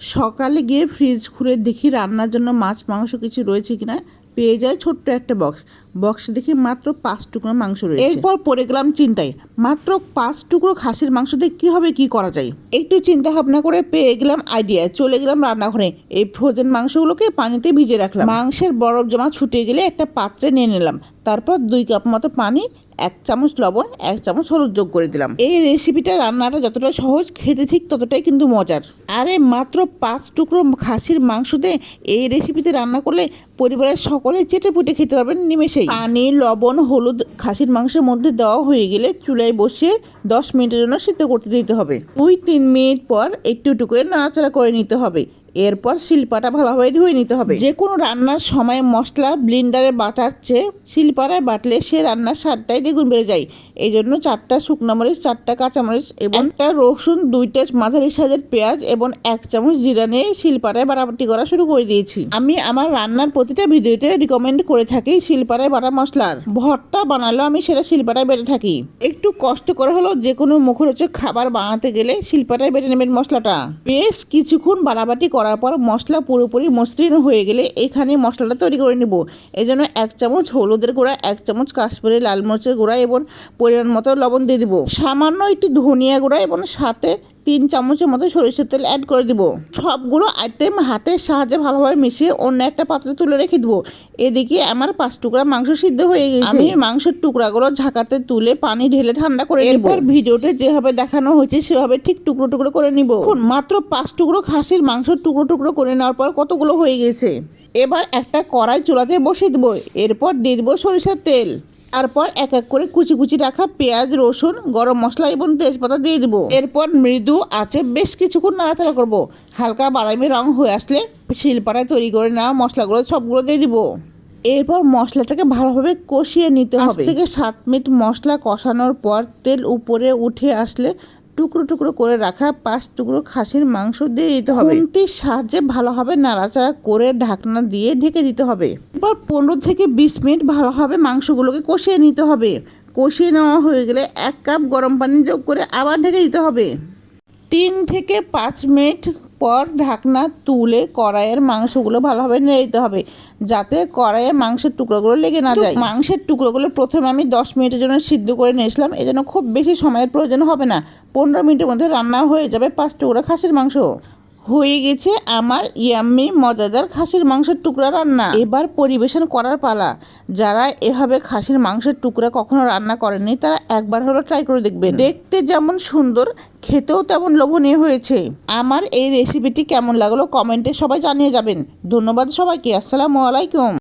সকালে গিয়ে ফ্রিজ খুলে দেখি রান্নার জন্য মাছ, মাংস কিছু রয়েছে কিনা। পেয়ে যায় ছোট্ট একটা বক্স বক্সে দেখি মাত্র পাঁচ টুকরো মাংস রয়েছে। এরপর পড়ে গেলাম চিন্তায়। মাত্র পাঁচ টুকরো খাসির মাংস দিয়ে কী হবে, কি করা যায়? একটু চিন্তা ভাবনা করে পেয়ে গেলাম আইডিয়া চলে গেলাম রান্নাঘরে। এই ফ্রোজেন মাংসগুলোকে পানিতে ভিজে রাখলাম। মাংসের বরফ জমা ছুটে গেলে একটা পাত্রে নিয়ে নিলাম। তারপর দুই কাপ মতো পানি, এক চামচ লবণ, এক চামচ হলুদ যোগ করে দিলাম। এই রেসিপিটা রান্নাটা যতটা সহজ, খেতে ঠিক ততটাই কিন্তু মজার। আরে মাত্র পাঁচ টুকরো খাসির মাংস দিয়ে এই রেসিপিতে রান্না করলে পরিবারের সকলে চেটে পুটে খেতে পারবেন নিমেষেই। পানি, লবণ, হলুদ খাসির মাংসের মধ্যে দেওয়া হয়ে গেলে চুলায় বসিয়ে দশ মিনিটের জন্য সিদ্ধ করতে দিতে হবে। দুই তিন মিনিট পর একটু একটু করে নাড়াচাড়া করে নিতে হবে। এরপর শিলপাটা ভালোভাবে ধুয়ে নিতে হবে। যে কোনো রান্নার সময় মশলা ব্লিন্ডারে বাটার চেয়ে শিলপাড়ায় বাটলে সে রান্নার স্বাদটাই দ্বিগুণ বেড়ে যায়। এই জন্য চারটা শুকনো মরিচ চারটা কাঁচামরিচ এবং একটা রসুন দুইটা মাঝারি সাইজের পেঁয়াজ এবং এক চামচ জিরা নিয়ে শিলপাড়ায় বাটাবাটি করা শুরু করে দিয়েছি। আমি আমার রান্নার প্রতিটা ভিডিওতে রিকমেন্ড করে থাকি শিলপাড়ায় বাটা মশলার। ভর্তা বানালেও আমি সেটা শিলপাড়ায় বেটে থাকি। একটু কষ্ট করে হলেও যে কোনো মুখরোচক খাবার বানাতে গেলে শিলপাড়ায় বেটে নেবেন মশলাটা। বেশ কিছুক্ষণ বাড়াবাটি করার পর মশলা পুরোপুরি মসৃণ হয়ে গেলে এখানে মশলাটা তৈরি করে নেব। এই জন্য এক চামচ হলুদের গুঁড়া, এক চামচ কাশ্মীরি লাল মরিচের গুঁড়া এবং পরিমাণ মতো লবণ দিয়ে দেবো। সামান্য একটু ধনিয়া গুঁড়া এবং সাথে তিন চামচের মতো সরিষার তেল অ্যাড করে দিব। সবগুলো আইটেম হাতের সাহায্যে ভালোভাবে মিশিয়ে অন্য একটা পাত্রে তুলে রেখে দিব। এদিকে আমার পাঁচ টুকরা মাংস সিদ্ধ হয়ে গেছে। আমি মাংসের টুকরাগুলো ঝাঁকাতে তুলে পানি ঢেলে ঠান্ডা করে এরপর ভিডিওতে যেভাবে দেখানো হয়েছে সেভাবে ঠিক টুকরো টুকরো করে নিব। এখন মাত্র পাঁচ টুকরো খাসির মাংস টুকরো টুকরো করে নেওয়ার পর কতগুলো হয়ে গেছে। এবার একটা কড়াই চুলাতে বসিয়ে দেবো। এরপর দিয়ে দেবো সরিষার তেল। তারপর এক এক করে কুচি কুচি রাখা পেঁয়াজ রসুন গরম মশলা এবং তেজপাতা দিয়ে দেবো। এরপর মৃদু আছে বেশ কিছুক্ষণ নাড়াচাড়া করব। হালকা বাদামি রং হয়ে আসলে শিলপাটায় তৈরি করে নেওয়া মশলাগুলো সবগুলো দিয়ে দিব। এরপর মশলাটাকে ভালোভাবে কষিয়ে নিতে হবে। থেকে সাত মিনিট মশলা কষানোর পর তেল উপরে উঠে আসলে টুকরো টুকরো করে রাখা পাঁচ টুকরো খাসির মাংস দিয়ে দিতে হবে। খুন্তির সাহায্যে ভালোভাবে নাড়াচাড়া করে ঢাকনা দিয়ে ঢেকে দিতে হবে। এরপর পনেরো থেকে বিশ মিনিট ভালোভাবে মাংসগুলোকে কষিয়ে নিতে হবে। কষিয়ে নেওয়া হয়ে গেলে এক কাপ গরম পানি যোগ করে আবার ঢেকে দিতে হবে। তিন থেকে পাঁচ মিনিট পর ঢাকনা তুলে কড়াইয়ের মাংসগুলো ভালোভাবে নেড়ে দিতে হবে যাতে কড়াইয়ের মাংসের টুকরোগুলো লেগে না যায়। মাংসের টুকরোগুলো প্রথমে আমি দশ মিনিটের জন্য সিদ্ধ করে নিয়েছিলাম এজন্য জন্য খুব বেশি সময়ের প্রয়োজন হবে না। পনেরো মিনিটের মধ্যে রান্না হয়ে যাবে পাঁচ টুকরো খাসির মাংস। হয়ে গেছে আমার ইয়াম্মি মজাদার খাসির মাংসের টুকরা রান্না। এবার পরিবেশন করার পালা। যারা এভাবে খাসির মাংসের টুকরা কখনো রান্না করেননি, তারা একবার হলো ট্রাই করে দেখবেন। দেখতে যেমন সুন্দর, খেতেও তেমন লোভনীয় হয়েছে। আমার এই রেসিপিটি কেমন লাগল কমেন্টে সবাই জানিয়ে যাবেন। ধন্যবাদ সবাইকে। আসসালামু আলাইকুম।